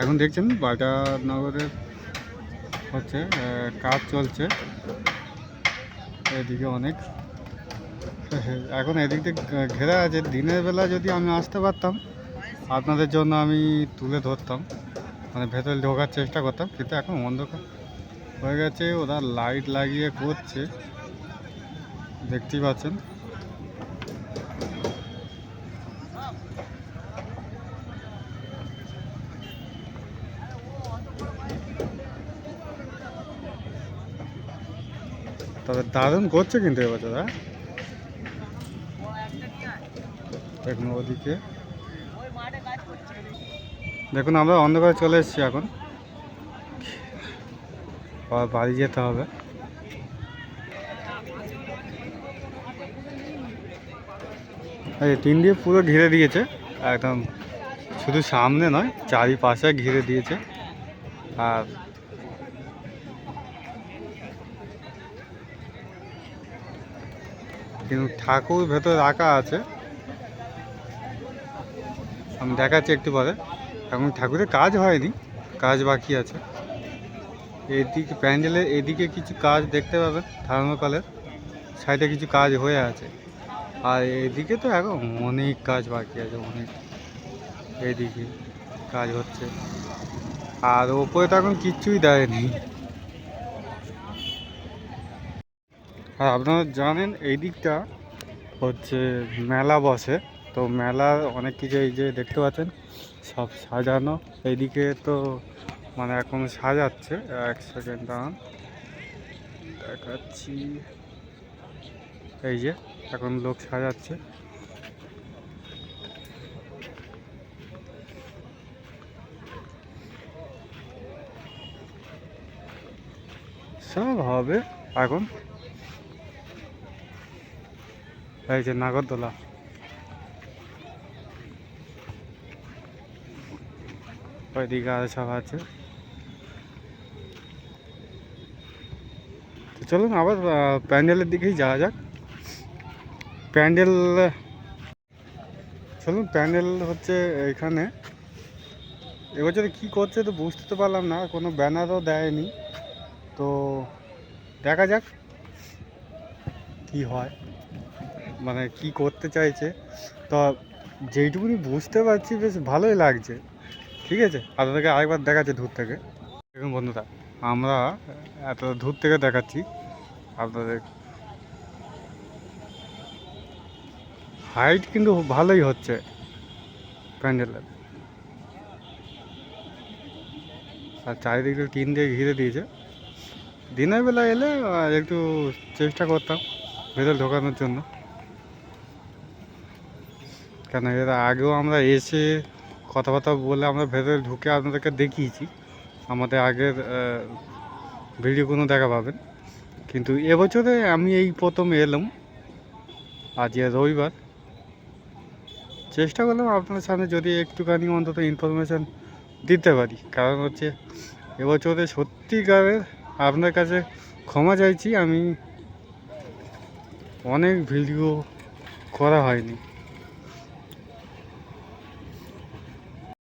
এখন দেখছেন বাজারনগরের হচ্ছে কাজ চলছে। এদিকে অনেক। এখন এদিক দিয়ে ঘেরা আছে। দিনের বেলা যদি আমি আসতে পারতাম, আপনাদের জন্য আমি তুলে ধরতাম। মানে ভেতরে ঢোকার চেষ্টা করতাম, কিন্তু এখন অন্ধকার হয়ে গেছে। ওরা লাইট লাগিয়ে করছে। দেখতেই পাচ্ছেন। তবে দারুণ করছে কিন্তু এবছর হ্যাঁ? দেখুন ওদিকে। দেখুন, আমরা অন্ধকারে চলে এসেছি এখন। বাড়ি যেতে হবে। এই টিন দিয়ে পুরো ঘিরে দিয়েছে। একদম শুধু সামনে নয়, চারিপাশে ঘিরে দিয়েছে। আর কিন্তু ঠাকুর ভেতরে রাখা আছে। আমি দেখাচ্ছি একটু পরে। এখন ঠাকুরের কাজ হয়নি, কাজ বাকি আছে। এদিকে প্যান্ডেলের এদিকে কিছু কাজ দেখতে পাবেন থার্মোকলের সাইডে কিছু কাজ হয়ে আছে। আর এদিকে তো এখন অনেক কাজ বাকি আছে, অনেক। এদিকে কাজ হচ্ছে। আর ওপরে তো এখন কিচ্ছুই দেয়নি। আর আপনারা জানেন, এই দিকটা হচ্ছে মেলা বসে। তো মেলা অনেক কিছু এই যে দেখতে পাচ্ছেন, সব সাজানো। এইদিকে তো মানে এখন সাজাচ্ছে। এক সেকেন্ড দাঁড়ান। দেখাচ্ছি। এই যে, এখন লোক সাজাচ্ছে। সব হবে এখন। এই যে নাগরদোলা। ওইদিকে আরও সব আছে। তো চলুন আবার প্যান্ডেলের দিকেই যাওয়া যাক। প্যান্ডেল, চলুন প্যান্ডেল হচ্ছে এখানে। এবছরে কি করছে তো বুঝতে তো পারলাম না, কোনো ব্যানারও দেয়নি। তো দেখা যাক কি হয়। মানে কি করতে চাইছে, তো যেইটুকুনি বুঝতে পারছি বেশ ভালোই লাগছে। ঠিক আছে? আপনাদেরকে আরেকবার দেখাচ্ছি দূর থেকে। দেখুন বন্ধুরা, আমরা এত দূর থেকে দেখাচ্ছি। আপনাদের হাইট কিন্তু ভালোই হচ্ছে প্যান্ডেলের। আর চারিদিকে টিন দিয়ে ঘিরে দিয়েছে। দিনের বেলা এলে একটু চেষ্টা করতাম ভেতরে ঢোকানোর জন্য। কেন এর আগেও আমরা এসে কথাবার্তা বলে আমরা ভেতরে ঢুকে আপনাদেরকে দেখিয়েছি। আমাদের আগের ভিডিওগুলো দেখা পাবেন। কিন্তু এবছরে আমি এই প্রথম এলাম। আজ রবিবার। চেষ্টা করলাম আপনার সামনে যদি একটুখানি অন্তত ইনফরমেশান দিতে পারি। কারণ হচ্ছে এবছরে সত্যিকারের আপনার কাছে ক্ষমা চাইছি। আমি অনেক ভিডিও করা হয়নি।